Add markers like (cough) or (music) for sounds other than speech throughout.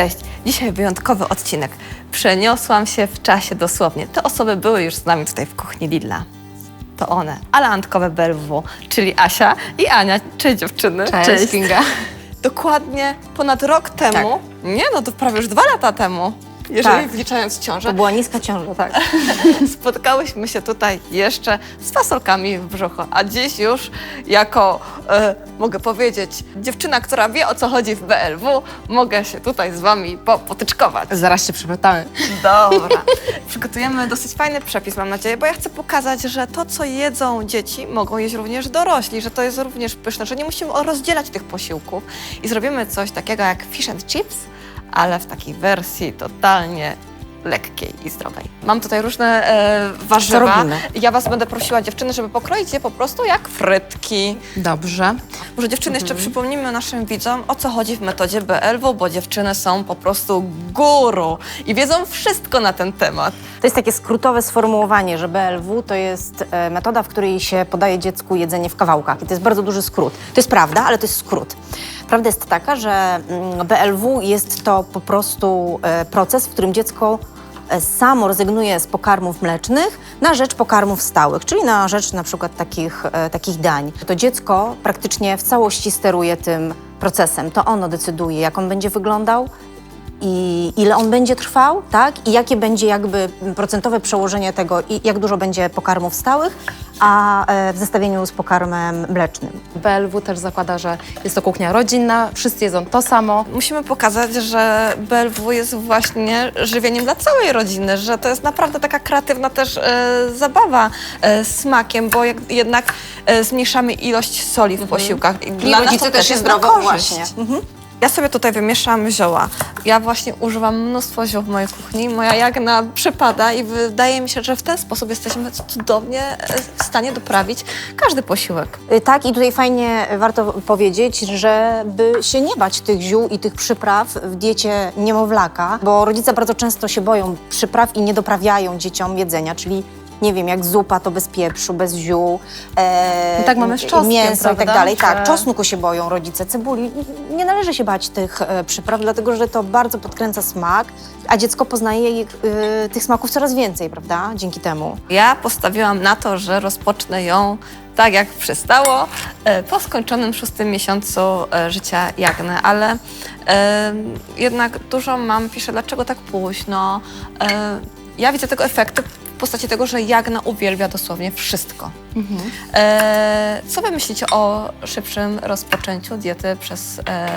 Cześć, dzisiaj wyjątkowy odcinek. Przeniosłam się w czasie dosłownie. Te osoby były już z nami tutaj w kuchni Lidla. To one, ale antkowe BLW, czyli Asia i Ania. Cześć dziewczyny. Cześć, Kinga. Dokładnie ponad rok temu, nie no to prawie już dwa lata temu, jeżeli Tak. wliczając ciążę, To była niska ciąża, tak. (laughs) spotkałyśmy się tutaj jeszcze z fasolkami w brzuchu, a dziś już jako, e, mogę powiedzieć, dziewczyna, która wie o co chodzi w BLW, mogę się tutaj z wami popotyczkować. Zaraz się przepytamy. Dobra. (laughs) Przygotujemy dosyć fajny przepis, mam nadzieję, bo ja chcę pokazać, że to, co jedzą dzieci, mogą jeść również dorośli, że to jest również pyszne, że nie musimy rozdzielać tych posiłków i zrobimy coś takiego jak fish and chips, ale w takiej wersji totalnie lekkiej i zdrowej. Mam tutaj różne e, warzywa. robimy? Ja was będę prosiła, dziewczyny, żeby pokroić je po prostu jak frytki. Dobrze. Może dziewczyny jeszcze przypomnimy naszym widzom, o co chodzi w metodzie BLW, bo dziewczyny są po prostu guru i wiedzą wszystko na ten temat. To jest takie skrótowe sformułowanie, że BLW to jest e, metoda, w której się podaje dziecku jedzenie w kawałkach. I to jest bardzo duży skrót. To jest prawda, ale to jest skrót. Prawda jest taka, że mm, BLW jest to po prostu e, proces, w którym dziecko e, samo rezygnuje z pokarmów mlecznych na rzecz pokarmów stałych, czyli na rzecz na przykład takich, e, takich dań. To dziecko praktycznie w całości steruje tym procesem. To ono decyduje, jak on będzie wyglądał, i ile on będzie trwał, tak? I jakie będzie jakby procentowe przełożenie tego, i jak dużo będzie pokarmów stałych, a e, w zestawieniu z pokarmem mlecznym. BLW też zakłada, że jest to kuchnia rodzinna, wszyscy jedzą to samo. Musimy pokazać, że BLW jest właśnie żywieniem dla całej rodziny, że to jest naprawdę taka kreatywna też e, zabawa e, smakiem, bo jak, jednak e, zmniejszamy ilość soli w posiłkach. I dla nas to też jest na korzyść. Mhm. Ja sobie tutaj wymieszałam zioła. Ja właśnie używam mnóstwo ziół w mojej kuchni. Moja jagna przypada i wydaje mi się, że w ten sposób jesteśmy cudownie e, w stanie doprawić każdy posiłek. Y, Tak, i tutaj fajnie warto powiedzieć, żeby się nie bać tych ziół i tych przypraw w diecie niemowlaka, bo rodzice bardzo często się boją przypraw i nie doprawiają dzieciom jedzenia, czyli nie wiem, jak zupa to bez pieprzu, bez ziół, e, No tak mamy z czosnkiem, mięso i tak prawda? dalej. Tak, Że- czosnku się boją rodzice, cebuli. Nie należy się bać tych e, przypraw, dlatego że to bardzo podkręca smak, a dziecko poznaje ich, e, tych smaków coraz więcej, prawda, dzięki temu. Ja postawiłam na to, że rozpocznę ją tak jak przystało, e, po skończonym szóstym miesiącu e, życia Jagny, ale e, jednak dużo mam pisze, dlaczego tak późno. E, ja widzę tego efekty postaci tego, że Jagna uwielbia dosłownie wszystko. E, co wy myślicie o szybszym rozpoczęciu diety przez e,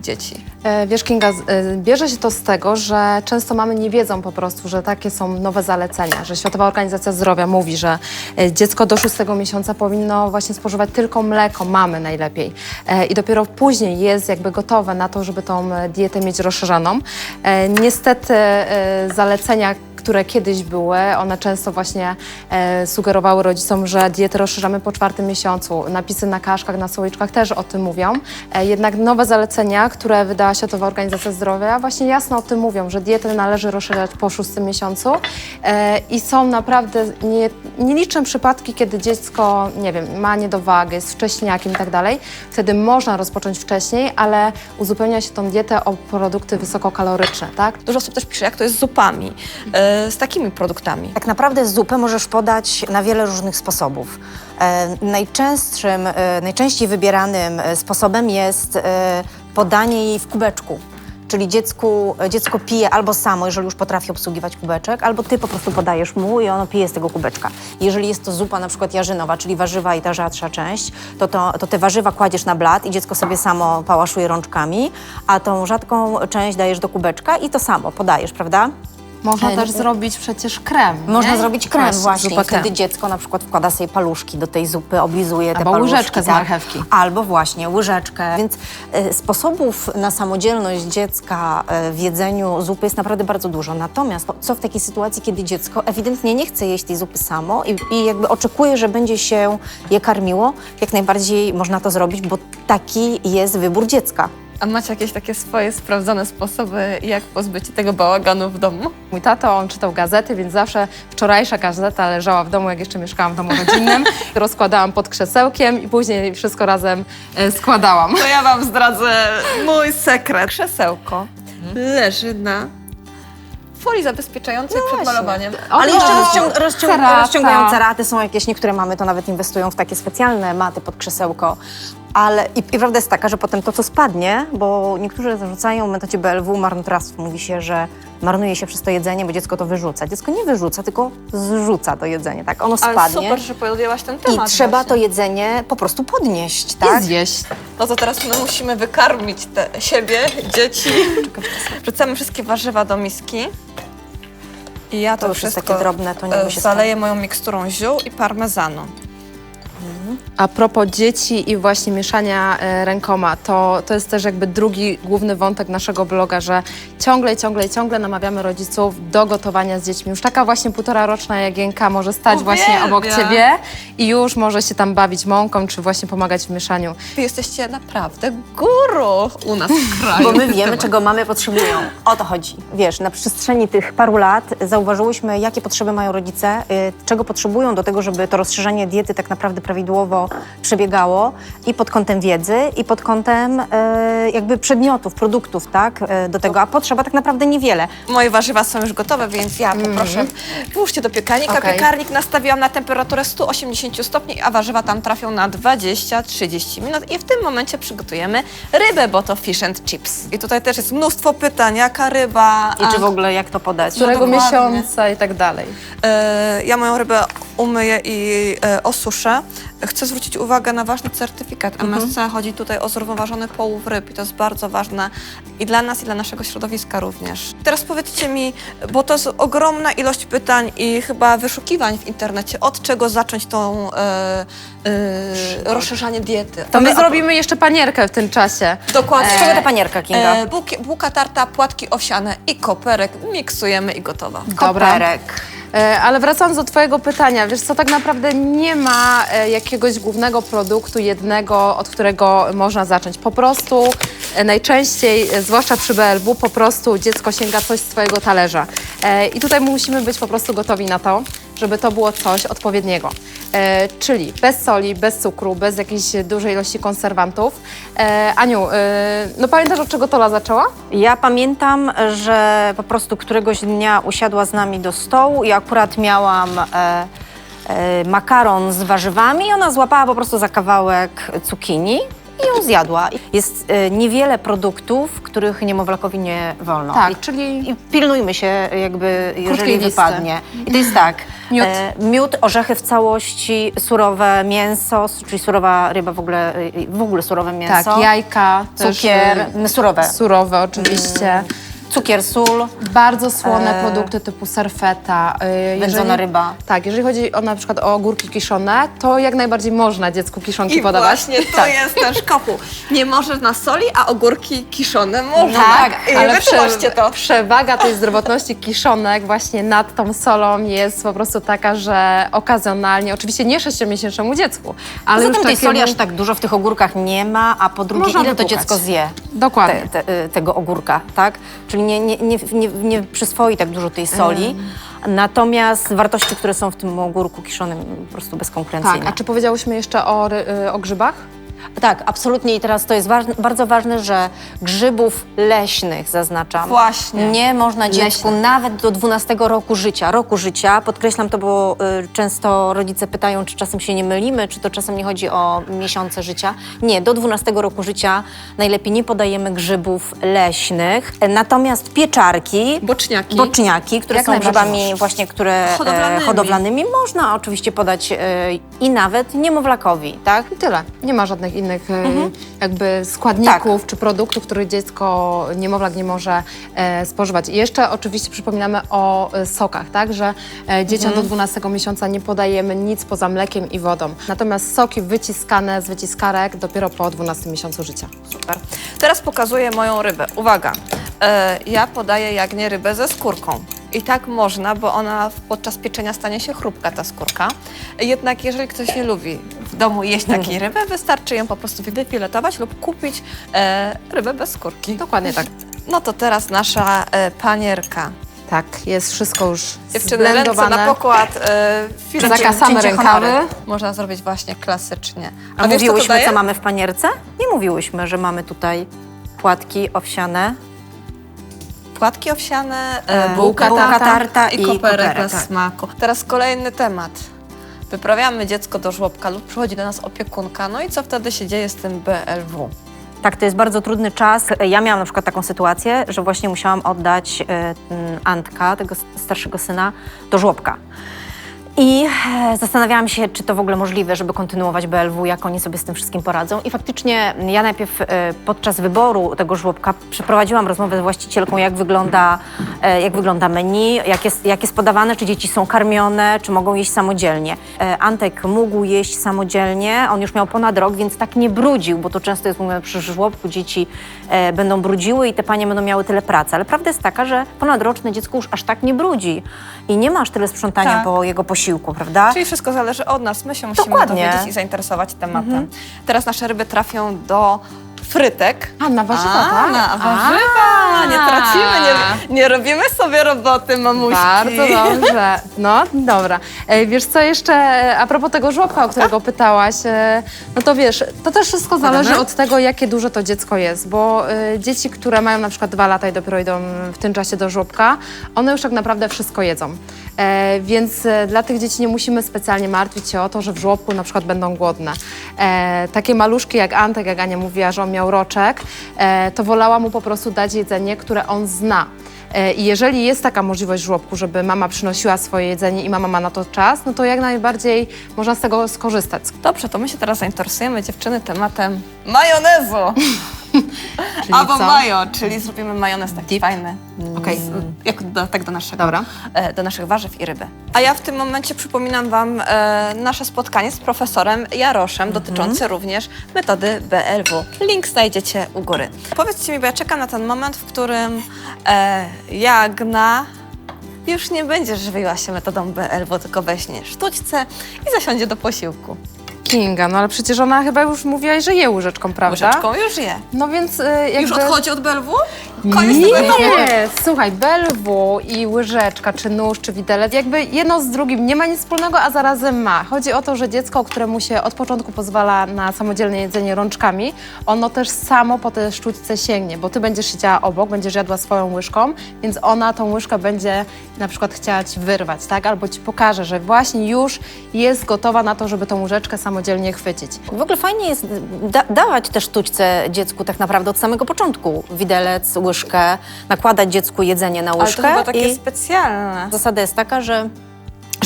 dzieci? E, Wiesz, Kinga, z- e, bierze się to z tego, że często mamy nie wiedzą po prostu, że takie są nowe zalecenia, że Światowa Organizacja Zdrowia mówi, że e, dziecko do szóstego miesiąca powinno właśnie spożywać tylko mleko, mamy najlepiej. E, I dopiero później jest jakby gotowe na to, żeby tą e, dietę mieć rozszerzoną. E, Niestety e, zalecenia które kiedyś były, one często właśnie e, sugerowały rodzicom, że dietę rozszerzamy po czwartym miesiącu. Napisy na kaszkach, na słoiczkach też o tym mówią. E, jednak nowe zalecenia, które wydała Światowa Organizacja Zdrowia, właśnie jasno o tym mówią, że dietę należy rozszerzać po szóstym miesiącu e, i są naprawdę nie, nieliczne przypadki, kiedy dziecko, nie wiem, ma niedowagę, jest wcześniakiem i tak dalej. Wtedy można rozpocząć wcześniej, ale uzupełnia się tą dietę o produkty wysokokaloryczne, tak? Dużo osób też pisze, jak to jest z zupami, e, z takimi produktami. Tak naprawdę zupę możesz podać na wiele różnych sposobów. E, najczęstszym, e, najczęściej wybieranym e, sposobem jest podanie jej w kubeczku. Czyli dziecku, dziecko pije albo samo, jeżeli już potrafi obsługiwać kubeczek, albo ty po prostu podajesz mu i ono pije z tego kubeczka. Jeżeli jest to zupa na przykład jarzynowa, czyli warzywa i ta rzadsza część, to, to, to te warzywa kładziesz na blat i dziecko sobie samo pałaszuje rączkami, a tą rzadką część dajesz do kubeczka i to samo podajesz, prawda? Można E, też no- zrobić przecież krem. Można nie? zrobić krem właśnie. zupę I wtedy dziecko na przykład wkłada sobie paluszki do tej zupy, oblizuje te Albo paluszki. łyżeczkę z tak. marchewki. Albo właśnie łyżeczkę. Więc e, sposobów na samodzielność dziecka e, w jedzeniu zupy jest naprawdę bardzo dużo. Natomiast co w takiej sytuacji, kiedy dziecko ewidentnie nie chce jeść tej zupy samo i, i jakby oczekuje, że będzie się je karmiło, jak najbardziej można to zrobić, bo taki jest wybór dziecka. A macie jakieś takie swoje sprawdzone sposoby, jak pozbyć się tego bałaganu w domu? Mój tato, on czytał gazety, więc zawsze wczorajsza gazeta leżała w domu, jak jeszcze mieszkałam w domu rodzinnym. (laughs) Rozkładałam pod krzesełkiem i później wszystko razem e, składałam. To ja wam zdradzę mój sekret. Krzesełko leży na folii zabezpieczającej przed malowaniem. Ale jeszcze rozciąg, rozciąg, cerata. rozciągające raty są jakieś, niektóre mamy to nawet inwestują w takie specjalne maty pod krzesełko. Ale i, i prawda jest taka, że potem to, co spadnie, bo niektórzy zarzucają w metodzie BLW marnotrawstwo. Mówi się, że marnuje się przez to jedzenie, bo dziecko to wyrzuca. Dziecko nie wyrzuca, tylko zrzuca to jedzenie, tak? Ono Ale spadnie. super, że podjęłaś ten I temat. trzeba właśnie. to jedzenie po prostu podnieść, tak? Tak? Zjeść. No to teraz my musimy wykarmić te, siebie, dzieci. Wrzucamy wszystkie warzywa do miski. I ja to, To już jest wszystko takie drobne, to nie e, zaleję moją miksturą ziół i parmezanu. A propos dzieci i właśnie mieszania e, rękoma, to, to jest też jakby drugi główny wątek naszego bloga, że ciągle, ciągle, ciągle namawiamy rodziców do gotowania z dziećmi. Już taka właśnie półtora roczna Jagienka może stać właśnie obok ciebie i już może się tam bawić mąką, czy właśnie pomagać w mieszaniu. Wy jesteście naprawdę guru u nas w kraju. Bo my wiemy, czego mamy potrzebują. O to chodzi. Wiesz, na przestrzeni tych paru lat zauważyłyśmy, jakie potrzeby mają rodzice, y, czego potrzebują do tego, żeby to rozszerzenie diety tak naprawdę prawidłowo przebiegało i pod kątem wiedzy, i pod kątem y, jakby przedmiotów, produktów, tak, y, do tego. A potrzeba tak naprawdę niewiele. Moje warzywa są już gotowe, więc ja poproszę, włóżcie do piekarnika. Okej. Piekarnik nastawiłam na temperaturę 180 stopni, a warzywa tam trafią na 20-30 minut. I w tym momencie przygotujemy rybę, bo to fish and chips. I tutaj też jest mnóstwo pytań, jaka ryba... I czy w ogóle jak to podać? Którego dokładnie. miesiąca i tak dalej. E, Ja moją rybę umyję i e, osuszę. Chcę zwrócić uwagę na ważny certyfikat MSC. Chodzi tutaj o zrównoważony połów ryb i to jest bardzo ważne i dla nas, i dla naszego środowiska również. Teraz powiedzcie mi, bo to jest ogromna ilość pytań i chyba wyszukiwań w internecie, od czego zacząć tą e, e, rozszerzanie diety. To my zrobimy jeszcze panierkę w tym czasie. Dokładnie. Z czego ta panierka, Kinga? E, bułki, bułka tarta, płatki owsiane i koperek. Miksujemy i gotowa. Dobra. Koperek. E, Ale wracając do Twojego pytania, wiesz co, tak naprawdę nie ma e, jakiegoś głównego produktu jednego, od którego można zacząć. Po prostu e, najczęściej, zwłaszcza przy BLW, po prostu dziecko sięga coś z Twojego talerza. I tutaj musimy być po prostu gotowi na to, żeby to było coś odpowiedniego. E, czyli bez soli, bez cukru, bez jakiejś dużej ilości konserwantów. E, Aniu, e, no pamiętasz od czego Tola zaczęła? Ja pamiętam, że po prostu któregoś dnia usiadła z nami do stołu i akurat miałam e, e, makaron z warzywami i ona złapała po prostu za kawałek cukinii i ją zjadła. Jest e, niewiele produktów, których niemowlakowi nie wolno. Tak, I, czyli I pilnujmy się jakby, jeżeli listy. wypadnie. I to jest tak, (laughs) Miód. E, miód, orzechy w całości, surowe mięso, czyli surowa ryba w ogóle, e, w ogóle surowe mięso. tak, jajka, też, Cukier, e, surowe. Surowe oczywiście. Cukier, sól. Bardzo słone E, produkty typu serfeta. y, Wędzona ryba. Tak, jeżeli chodzi o na przykład o ogórki kiszone, to jak najbardziej można dziecku kiszonki I podawać. właśnie to Tak. jest nasz kopu. Nie możesz na soli, a ogórki kiszone można. Tak, I ale to. przewaga tej zdrowotności kiszonek właśnie nad tą solą jest po prostu taka, że okazjonalnie, oczywiście nie sześciomiesięcznemu dziecku, ale Poza już tym tej takiemu... soli aż tak dużo w tych ogórkach nie ma, a po drugie, Można ile to wypłukać. dziecko zje Dokładnie. te, te, y, tego ogórka, tak? Czyli nie, nie, nie, nie, nie przyswoi tak dużo tej soli. Natomiast wartości, które są w tym ogórku kiszonym, po prostu bezkonkurencyjne. Tak, a czy powiedziałyśmy jeszcze o, ry- y, o grzybach? Tak, absolutnie. I teraz to jest bardzo ważne, że grzybów leśnych, zaznaczam, Właśnie. nie można dziecku Leśne. nawet do 12 roku życia, roku życia, podkreślam to, bo y, często rodzice pytają, czy czasem się nie mylimy, czy to czasem nie chodzi o miesiące życia. Nie, do 12 roku życia najlepiej nie podajemy grzybów leśnych. E, Natomiast pieczarki, Boczniaki. boczniaki, które Jak są najbardziej grzybami właśnie, które e, Hodowlanymi. hodowlanymi, można oczywiście podać e, i nawet niemowlakowi, tak? I tyle. Nie ma żadnych innych e, Mhm. jakby składników czy produktów, których dziecko, niemowlak nie może e, spożywać. I jeszcze oczywiście przypominamy o e, sokach, tak, że e, dzieciom Mhm. do 12 miesiąca nie podajemy nic poza mlekiem i wodą. Natomiast soki wyciskane z wyciskarek dopiero po 12 miesiącu życia. Super. Teraz pokazuję moją rybę. Uwaga, e, ja podaję jagnię rybę ze skórką. I tak można, bo ona podczas pieczenia stanie się chrupka, ta skórka. Jednak jeżeli ktoś nie lubi w domu jeść takiej (laughs) ryby, wystarczy ją po prostu wyfiletować lub kupić e, rybę bez skórki. Dokładnie tak. No to teraz nasza e, panierka. Tak, jest wszystko już Dziewczyny, ręce na zblendowane. pokład. E, Zakasamy cięcie rękawy. honory. Można zrobić właśnie klasycznie. A, wiesz, co to mówiłyśmy, daje? co mamy w panierce? Nie mówiłyśmy, że mamy tutaj płatki owsiane. Płatki owsiane, e, E, bułka, bułka tarta, i i koperek koperek, tak. smaku. Teraz kolejny temat. Wyprawiamy dziecko do żłobka lub przychodzi do nas opiekunka, no i co wtedy się dzieje z tym BLW? Tak, to jest bardzo trudny czas. Ja miałam na przykład taką sytuację, że właśnie musiałam oddać mm, Antka, tego starszego syna, do żłobka. I e, zastanawiałam się, czy to w ogóle możliwe, żeby kontynuować BLW, jak oni sobie z tym wszystkim poradzą. I faktycznie ja najpierw e, podczas wyboru tego żłobka przeprowadziłam rozmowę z właścicielką, jak wygląda, e, jak wygląda menu, jak jest, jak jest podawane, czy dzieci są karmione, czy mogą jeść samodzielnie. E, Antek mógł jeść samodzielnie, on już miał ponad rok, więc tak nie brudził, bo to często jest mówione przy żłobku, dzieci e, będą brudziły i te panie będą miały tyle pracy. Ale prawda jest taka, że ponadroczne dziecko już aż tak nie brudzi i nie ma aż tyle sprzątania Tak. po jego posiłku, prawda? Czyli wszystko zależy od nas. My się musimy Dokładnie. dowiedzieć i zainteresować tematem. Teraz nasze ryby trafią do frytek. A, na warzywa, A, tak? na warzywa! Nie tracimy, nie, nie robimy sobie roboty, mamuśki. Bardzo dobrze. No, dobra. E, Wiesz co, jeszcze e, a propos tego żłobka, o którego pytałaś, e, no to wiesz, to też wszystko zależy od tego, jakie duże to dziecko jest, bo e, dzieci, które mają na przykład dwa lata i dopiero idą w tym czasie do żłobka, one już tak naprawdę wszystko jedzą. E, Więc e, dla tych dzieci nie musimy specjalnie martwić się o to, że w żłobku na przykład będą głodne. E, Takie maluszki jak Antek, jak Ania mówiła, że on miał roczek, e, to wolała mu po prostu dać jedzenie, które on zna. E, I jeżeli jest taka możliwość w żłobku, żeby mama przynosiła swoje jedzenie i mama ma na to czas, no to jak najbardziej można z tego skorzystać. Dobrze, to my się teraz zainteresujemy dziewczyny tematem majonezu. (laughs) (laughs) Czyli Albo co? majo, czyli zrobimy majonez taki fajny. Okej. Z- Jako dodatek do naszego, Dobra. e, do naszych warzyw i ryby. A ja w tym momencie przypominam Wam e, nasze spotkanie z profesorem Jaroszem dotyczące również metody BLW. Link znajdziecie u góry. Powiedzcie mi, bo ja czekam na ten moment, w którym e, Jagna już nie będzie żywiła się metodą BLW, tylko weźmie sztućce i zasiądzie do posiłku. Kinga, no ale przecież ona chyba już mówiłaś, że je łyżeczką, prawda? Łyżeczką już je. No więc y, jakby... Już odchodzi od BLW? Koniec tego etapu? Nie, słuchaj, belwu i łyżeczka, czy nóż, czy widelec, jakby jedno z drugim nie ma nic wspólnego, a zarazem ma. Chodzi o to, że dziecko, któremu się od początku pozwala na samodzielne jedzenie rączkami, ono też samo po te sztućce sięgnie, bo ty będziesz siedziała obok, będziesz jadła swoją łyżką, więc ona tą łyżkę będzie na przykład chciała ci wyrwać, tak? Albo ci pokaże, że właśnie już jest gotowa na to, żeby tą łyżeczkę samodzielnie chwycić. W ogóle fajnie jest da dawać też sztućce dziecku tak naprawdę od samego początku. Widelec, łyżkę, nakładać dziecku jedzenie na Ale to łyżkę. chyba takie i specjalne. zasada jest taka, że że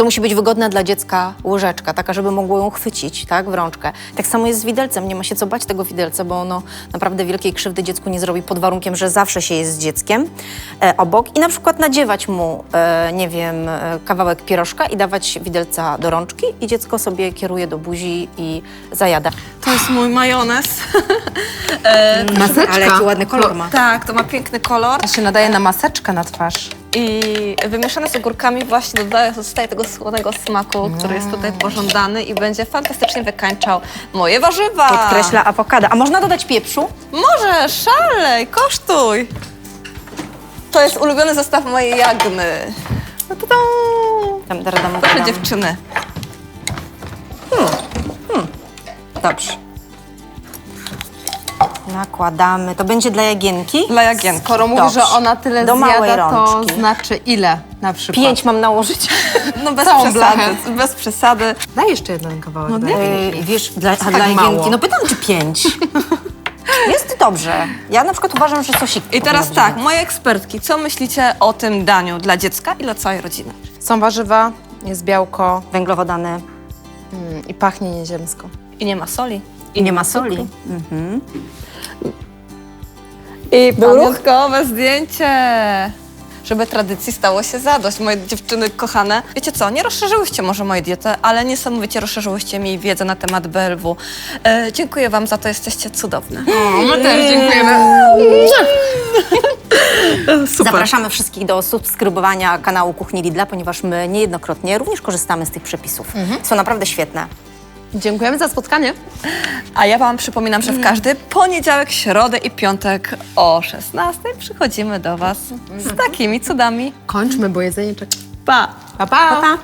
to musi być wygodna dla dziecka łyżeczka, taka, żeby mogło ją chwycić tak, w rączkę. Tak samo jest z widelcem, nie ma się co bać tego widelca, bo ono naprawdę wielkiej krzywdy dziecku nie zrobi pod warunkiem, że zawsze się jest z dzieckiem e, obok i na przykład nadziewać mu, e, nie wiem, e, kawałek pierożka i dawać widelca do rączki i dziecko sobie kieruje do buzi i zajada. To jest mój majonez. (laughs) Maseczka. Ale jaki ładny kolor ma. Tak, to ma piękny kolor To się nadaje na maseczkę na twarz. I wymieszane z ogórkami właśnie dodaje, zostaje tego słonego smaku, który jest tutaj pożądany i będzie fantastycznie wykańczał moje warzywa. Podkreśla awokado. A można dodać pieprzu? Może, szalej, kosztuj. To jest ulubiony zestaw mojej Jagny. No to Tam, dam, dam, Proszę dam. dziewczyny. Dobrze. Nakładamy. To będzie dla Jagienki? Dla Jagienki. Skoro mówi, Dobrze. że ona tyle Do małej zjada, to rączki. znaczy ile na przykład? Pięć mam nałożyć. (laughs) No bez Całą przesady, blachę. bez przesady. Daj jeszcze jeden kawałek. No. Jagienki. Yy, wiesz, dla, a tak dla Jagienki, mało? no pytam, czy pięć. (laughs) Jest dobrze. Ja na przykład uważam, że sosik. I teraz powinno tak, moje ekspertki, co myślicie o tym daniu dla dziecka i dla całej rodziny? Są warzywa, jest białko Węglowodany. mm, i pachnie nieziemsko. I nie ma soli. I nie ma soli. I pamiątkowe zdjęcie. Żeby tradycji stało się zadość, moje dziewczyny kochane. Wiecie co, nie rozszerzyłyście może mojej diety, ale niesamowicie rozszerzyłyście mi wiedzę na temat BLW. E, dziękuję Wam za to, jesteście cudowne. my też dziękujemy. (laughs) Zapraszamy wszystkich do subskrybowania kanału Kuchni Lidla, ponieważ my niejednokrotnie również korzystamy z tych przepisów. Są naprawdę świetne. Dziękujemy za spotkanie. A ja Wam przypominam, że w każdy poniedziałek, środę i piątek o 16 przychodzimy do Was z takimi cudami. Kończmy, bo jedzenie czeka. Pa! Pa, pa. Pa, pa.